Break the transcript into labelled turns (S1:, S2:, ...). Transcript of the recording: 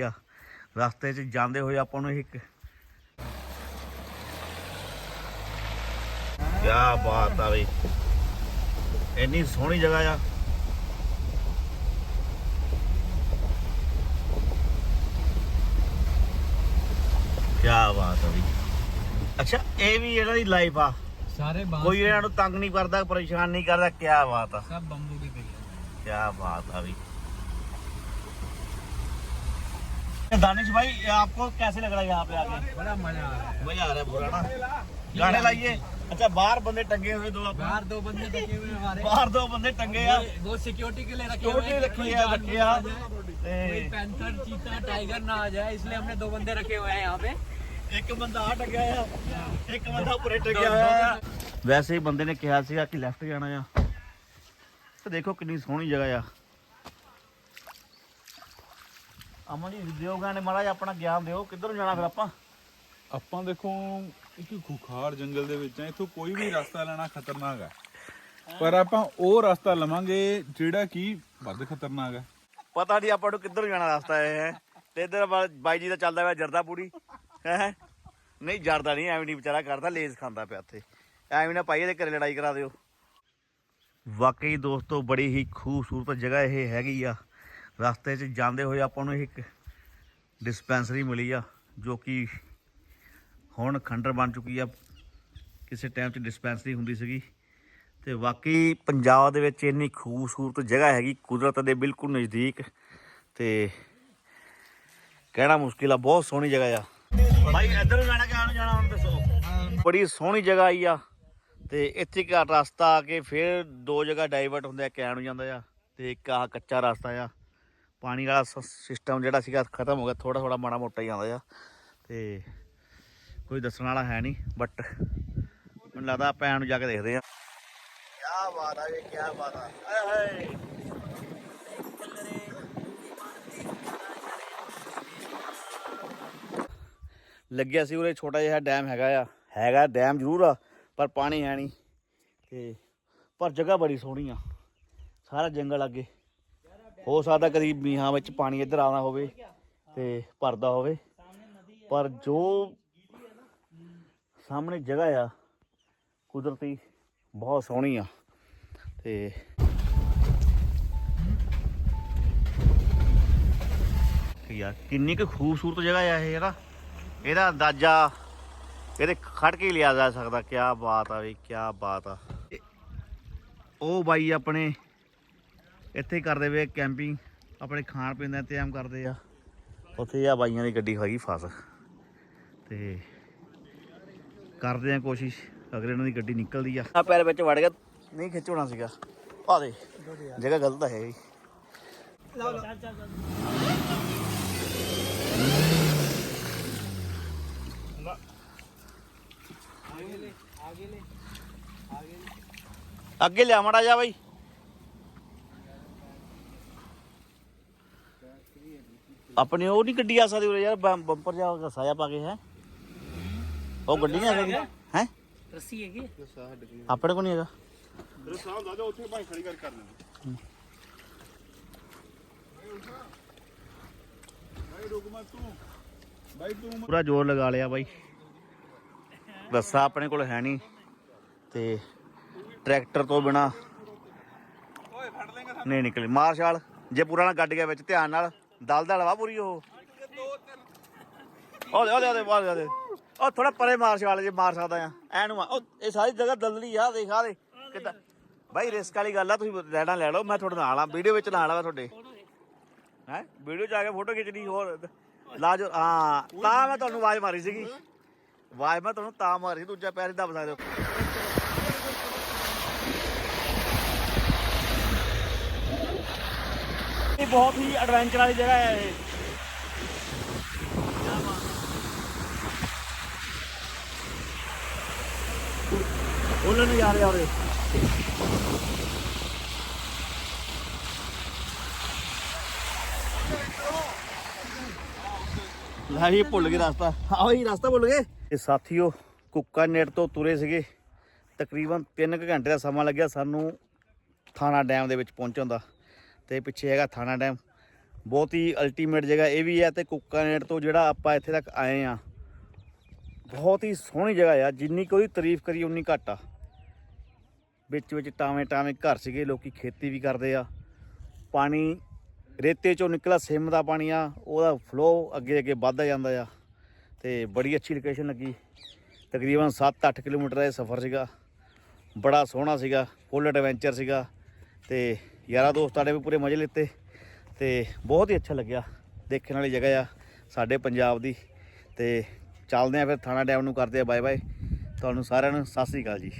S1: ਆ? ਰਸਤੇ 'ਚ ਜਾਂਦੇ ਹੋਏ ਆਪਾਂ ਨੂੰ ਇੱਕ ਕਿਆ ਬਾਤ ਆ ਬਈ। ਇੰਨੀ ਸੋਹਣੀ ਜਗ੍ਹਾ ਆ। ਕਿਆ ਬਾਤ ਆ ਬਈ। ਅੱਛਾ ਇਹ ਵੀ ਇਹਨਾਂ ਦੀ ਲਾਈਫ ਆ।
S2: ਸਾਰੇ ਬਾਂਸ
S1: ਕੋਈ ਇਹਨਾਂ ਨੂੰ ਤੰਗ ਨਹੀਂ ਕਰਦਾ ਪਰੇਸ਼ਾਨ ਨਹੀਂ ਕਰਦਾ ਕਿਆ ਬਾਤ ਆ।
S2: ਸਭ ਬੰਬੂ ਦੀ ਪਈ ਆ
S1: ਕਿਆ ਬਾਤ ਆ ਬਈ। दानिश भाई आपको कैसे लग रहा है यहाँ पे आके?
S2: बड़ा मज़ा आ रहा है।
S1: मज़ा आ रहा है बोला ना? गाने लाइए। अच्छा बाहर बंदे टंगे हुए दो
S2: बाहर दो बंदे टंगे हुए हमारे।
S1: बाहर दो बंदे टंगे हैं
S2: वो सिक्योरिटी के लिए रखे हुए
S1: रखे है रखे
S2: पैंथर चीता टाइगर ना आ जाए इसलिए हमने दो बंदे रखे हुए हैं यहाँ पे।
S1: एक बंदा आ टंगे एक बंदा पूरे टंगे वैसे ही बंदे ने कहा कि लेफ़्ट जाना या। तो देखो कितनी सोहनी जगह यार ਅਮਨ ਜੀ ਦਿਓ ਗਾਣੇ ਮਹਾਰਾਜ ਆਪਣਾ ਗਿਆਨ ਦਿਓ ਕਿੱਧਰ ਨੂੰ ਜਾਣਾ ਫਿਰ ਆਪਾਂ?
S3: ਆਪਾਂ ਦੇਖੋ ਇੱਕ ਖੁਖਾਰ ਜੰਗਲ ਦੇ ਵਿੱਚ ਆ ਇੱਥੋਂ ਕੋਈ ਵੀ ਰਸਤਾ ਲੈਣਾ ਖਤਰਨਾਕ ਹੈ ਪਰ ਆਪਾਂ ਉਹ ਰਸਤਾ ਲਵਾਂਗੇ ਜਿਹੜਾ ਕਿ ਵੱਧ ਖਤਰਨਾਕ ਹੈ
S1: ਪਤਾ ਨਹੀਂ ਆਪਾਂ ਨੂੰ ਕਿੱਧਰ ਜਾਣਾ ਰਸਤਾ ਇਹ ਹੈ? ਤੇ ਇਧਰ ਬਾਈ ਜੀ ਦਾ ਚੱਲਦਾ ਹੋਇਆ ਜਰਦਾ ਪੂਰੀ ਹੈ? ਨਹੀਂ ਜਰਦਾ ਨਹੀਂ ਐਵੇਂ ਨਹੀਂ ਵਿਚਾਰਾ ਕਰਦਾ ਲੇਜ਼ ਖਾਂਦਾ ਪਿਆ ਇੱਥੇ। ਐਵੇਂ ਨਾ ਭਾਈ ਇਹਦੇ ਘਰੇ ਲੜਾਈ ਕਰਾ ਦਿਓ। ਵਾਕਈ ਦੋਸਤੋ ਬੜੀ ਹੀ ਖੂਬਸੂਰਤ ਜਗ੍ਹਾ ਇਹ ਹੈਗੀ ਆ। ਰਸਤੇ 'ਚ ਜਾਂਦੇ ਹੋਏ ਆਪਾਂ ਨੂੰ ਇੱਕ ਡਿਸਪੈਂਸਰੀ ਮਿਲੀ ਆ ਜੋ ਕਿ ਹੁਣ ਖੰਡਰ ਬਣ ਚੁੱਕੀ ਆ। ਕਿਸੇ ਟਾਈਮ 'ਚ ਡਿਸਪੈਂਸਰੀ ਹੁੰਦੀ ਸੀਗੀ। ਤੇ ਵਾਕਈ ਪੰਜਾਬ ਦੇ ਵਿੱਚ ਇੰਨੀ ਖੂਬਸੂਰਤ ਜਗ੍ਹਾ ਹੈਗੀ ਕੁਦਰਤ ਦੇ ਬਿਲਕੁਲ ਨਜ਼ਦੀਕ। ਤੇ ਕਹਿਣਾ ਮੁਸ਼ਕਿਲ ਆ ਬਹੁਤ ਸੋਹਣੀ ਜਗ੍ਹਾ ਆ। ਭਾਈ ਇੱਧਰ ਨੂੰ ਜਾਣਾ ਕਿ ਆਹ ਨੂੰ ਜਾਣਾ ਹੁਣ ਦੱਸੋ ਬੜੀ ਸੋਹਣੀ ਜਗ੍ਹਾ ਆਈ ਆ। ਤੇ ਇੱਥੇ ਘਾਟ ਰਸਤਾ ਆ ਕੇ ਫਿਰ ਦੋ ਜਗ੍ਹਾ ਡਾਈਵਰਟ ਹੁੰਦਾ ਇੱਕ ਐਂ ਨੂੰ ਜਾਂਦਾ ਆ। ਤੇ ਇੱਕ ਆਹ ਕੱਚਾ ਰਸਤਾ ਆ। ਪਾਣੀ ਵਾਲਾ ਸਿਸਟਮ ਜਿਹੜਾ ਸੀਗਾ ਖਤਮ ਹੋ ਗਿਆ ਥੋੜਾ ਥੋੜਾ ਮਾੜਾ ਮੋਟਾ ਹੀ ਆਉਂਦਾ ਆ। ਤੇ ਕੋਈ ਦੱਸਣ ਵਾਲਾ ਹੈ ਨਹੀਂ ਬਟ ਮੈਨੂੰ ਲੱਗਦਾ ਆਪਾਂ ਐਂ ਨੂੰ ਜਾ ਕੇ ਦੇਖਦੇ ਆ ਕਿਆ ਬਾਤ ਆ ਇਹ ਕਿਆ ਬਾਤ ਆ। ਆਏ ਹਾਏ। ਲੱਗਿਆ ਸੀ ਉਰੇ ਛੋਟਾ ਜਿਹਾ ਡੈਮ ਹੈਗਾ ਆ। ਹੈਗਾ ਡੈਮ ਜ਼ਰੂਰ ਆ ਪਰ ਪਾਣੀ ਹੈ ਨਹੀਂ। ਤੇ ਪਰ ਜਗ੍ਹਾ ਬੜੀ ਸੋਹਣੀ ਆ। ਸਾਰਾ ਜੰਗਲ ਅੱਗੇ। ਹੋ ਸਕਦਾ ਕਦੀ ਮੀਂਹਾਂ ਵਿੱਚ ਪਾਣੀ ਇੱਧਰ ਆਉਣਾ ਹੋਵੇ ਤੇ ਭਰਦਾ ਹੋਵੇ। ਪਰ ਜੋ ਸਾਹਮਣੇ ਜਗ੍ਹਾ ਆ, ਕੁਦਰਤੀ ਬਹੁਤ ਸੋਹਣੀ ਆ। ਤੇ ਯਾਰ ਕਿੰਨੀ ਕੁ ਖੂਬਸੂਰਤ ਜਗ੍ਹਾ ਆ ਇਹ ਯਾਰ ਇਹਦਾ ਅੰਦਾਜ਼ਾ ਇਹਦੇ ਖੜ ਕੇ ਹੀ ਲਿਆ ਜਾ ਸਕਦਾ ਕੀ ਬਾਤ ਆ ਵੀ ਕੀ ਬਾਤ ਆ। ਉਹ ਬਾਈ ਆਪਣੇ ਇੱਥੇ ਹੀ ਕਰਦੇ ਵੇ ਕੈਂਪਿੰਗ ਆਪਣੇ ਖਾਣ ਪੀਣ ਦਾ ਇੰਤਜ਼ਾਮ ਕਰਦੇ ਆ। ਉੱਥੇ ਆ ਬਾਈਆਂ ਦੀ ਗੱਡੀ ਹੈਗੀ ਫਸ। ਤੇ ਕਰਦੇ ਆ ਕੋਸ਼ਿਸ਼ ਅਗਰ ਇਹਨਾਂ ਦੀ ਗੱਡੀ ਨਿਕਲਦੀ ਆ। ਆ ਪੈਰ ਵਿੱਚ ਵੜ ਗਿਆ। ਨਹੀਂ ਖਿੱਚਣਾ ਸੀਗਾ। ਆ ਦੇ ਜਗ੍ਹਾ ਗਲਤ ਹੈ ਇਹ ਅੱਗੇ ਲਿਆ ਮੜਾ ਜਾ ਬਾਈ। ਆਪਣੀ ਉਹ ਨਹੀਂ ਗੱਡੀ ਆ ਸਕਦੀ ਉਰੇ ਯਾਰ ਬੰਪਰ ਜਾ ਘਸਾ ਜਾ ਪਾ ਕੇ ਹੈ। ਉਹ ਗੱਡੀ ਨਹੀਂ ਆ ਸਕਦੀ। ਹੈ?
S2: ਰੱਸੀ ਹੈਗੀ
S1: ਆਪਣੇ ਕੋਲ ਨਹੀਂ ਹੈਗਾ। ਪੂਰਾ ਜ਼ੋਰ ਲਗਾ ਲਿਆ ਬਾਈ। ਰੱਸਾ ਆਪਣੇ ਕੋਲ ਹੈ ਨਹੀਂ ਤੇ ਟਰੈਕਟਰ ਤੋਂ ਬਿਨਾ ਨਹੀਂ ਨਿਕਲੇ। ਮਾਰਸ਼ਾਲ ਜੇ ਪੂਰਾ ਨਾ ਗੱਡ ਗਿਆ ਵਿੱਚ ਧਿਆਨ ਨਾਲ। ਦਲ ਵਾ ਪੂਰੀ ਉਹ। ਉਹਦੇ ਉਹਦੇ ਉਹਦੇ ਬਾਹਰ ਉਹਦੇ ਉਹ ਥੋੜਾ ਪਰੇ ਮਾਰਸ਼ਾਲ ਜੇ ਮਾਰ ਸਕਦਾ ਆ। ਐ ਨੂੰ ਮਾਰ- ਉਹ ਇਹ ਸਾਰੀ ਜਗ੍ਹਾ ਦਲਦਲੀ ਆ ਦੇਖ ਆ ਦੇ ਕਿੱਦਾਂ? ਬਾਈ ਰਿਸਕ ਵਾਲੀ ਗੱਲ ਆ ਤੁਸੀਂ ਲੈਣਾ ਲੈ ਲਓ ਮੈਂ ਤੁਹਾਡੇ ਨਾਲ ਆ ਵੀਡੀਓ ਵਿੱਚ ਨਾਲ ਆ ਤੁਹਾਡੇ। ਹੈ? ਵੀਡੀਓ ਚ ਆ ਕੇ ਫੋਟੋ ਖਿੱਚਣੀ ਹੋਰ। ਲਾਜੋ ਹਾਂ ਤਾਂ ਮੈਂ ਤੁਹਾਨੂੰ ਆਵਾਜ਼ ਮਾਰੀ ਸੀਗੀ। ਆਵਾਜ਼ ਮੈਂ ਤੁਹਾਨੂੰ ਤਾਂ ਮਾਰੀ ਸੀ, ਦੂਜਾ ਪੈਰ ਹੀ ਦੱਬ ਸਕਦੇ ਹੋ। ਬਹੁਤ ਹੀ ਐਡਵੈਂਚਰ ਵਾਲੀ ਜਗ੍ਹਾ ਹੈ ਇਹ। ਉਹਨਾਂ ਨੂੰ ਯਾਰ ਯਾਰ ਲੈ ਭੁੱਲ ਗਏ ਰਸਤਾ। ਆਓ ਹੀ ਰਸਤਾ ਭੁੱਲ ਗਏ। ਇਹ ਸਾਥੀਓ, ਕੁੱਕਾ ਨੇੜ ਤੋਂ ਤੁਰੇ ਸੀਗੇ। ਤਕਰੀਬਨ 3 ਘੰਟੇ ਦਾ ਸਮਾਂ ਲੱਗਿਆ ਸਾਨੂੰ ਥਾਣਾ ਡੈਮ ਦੇ ਵਿੱਚ ਪਹੁੰਚਣ ਦਾ। ਤੇ ਪਿੱਛੇ ਹੈਗਾ ਥਾਣਾ ਡੈਮ। ਬਹੁਤ ਹੀ ਅਲਟੀਮੇਟ ਜਗ੍ਹਾ, ਇਹ ਵੀ ਹੈ ਤੇ ਕੁੱਕਾਨੇਟ ਤੋਂ ਜਿਹੜਾ ਆਪਾਂ ਇੱਥੇ ਤੱਕ ਆਏ ਆ ਬਹੁਤ ਹੀ ਸੋਹਣੀ ਜਗ੍ਹਾ ਆ, ਜਿੰਨੀ ਕੋਈ ਤਾਰੀਫ ਕਰੀ ਉਨੀ ਘੱਟ ਆ। ਵਿੱਚ ਵਿੱਚ ਟਾਵੇਂ ਟਾਵੇਂ ਘਰ ਸੀਗੇ, ਲੋਕੀ ਖੇਤੀ ਵੀ ਕਰਦੇ ਆ। ਪਾਣੀ, ਰੇਤੇ ਚੋਂ ਨਿਕਲਾ ਸਿਮ ਦਾ ਪਾਣੀ ਆ, ਉਹਦਾ ਫਲੋ ਅੱਗੇ ਅੱਗੇ ਵੱਧਦਾ ਜਾਂਦਾ ਆ। ਤੇ ਬੜੀ ਅੱਛੀ ਲੋਕੇਸ਼ਨ ਲੱਗੀ। ਤਕਰੀਬਨ 7-8 ਕਿਲੋਮੀਟਰ ਦਾ ਇਹ ਸਫ਼ਰ ਸੀਗਾ। ਬੜਾ ਸੋਹਣਾ ਸੀਗਾ ਫੁੱਲ ਐਡਵੈਂਚਰ ਸੀਗਾ। ਤੇ ਯਾਰਾਂ ਦੋਸਤਾਂ ਨੇ ਵੀ ਪੂਰੇ ਮਜ਼ੇ ਲਿੱਤੇ ਤੇ ਬਹੁਤ ਹੀ ਅੱਛਾ ਲੱਗਿਆ ਦੇਖਣ ਵਾਲੀ ਜਗ੍ਹਾ ਆ ਸਾਡੇ ਪੰਜਾਬ ਦੀ ਤੇ ਚੱਲਦੇ ਆ ਫਿਰ ਥਾਣਾ ਡੈਮ ਨੂੰ ਕਰਦੇ ਆ ਬਾਏ ਬਾਏ। ਤੁਹਾਨੂੰ ਸਾਰਿਆਂ ਨੂੰ ਸਤਿ ਸ੍ਰੀ ਅਕਾਲ ਜੀ।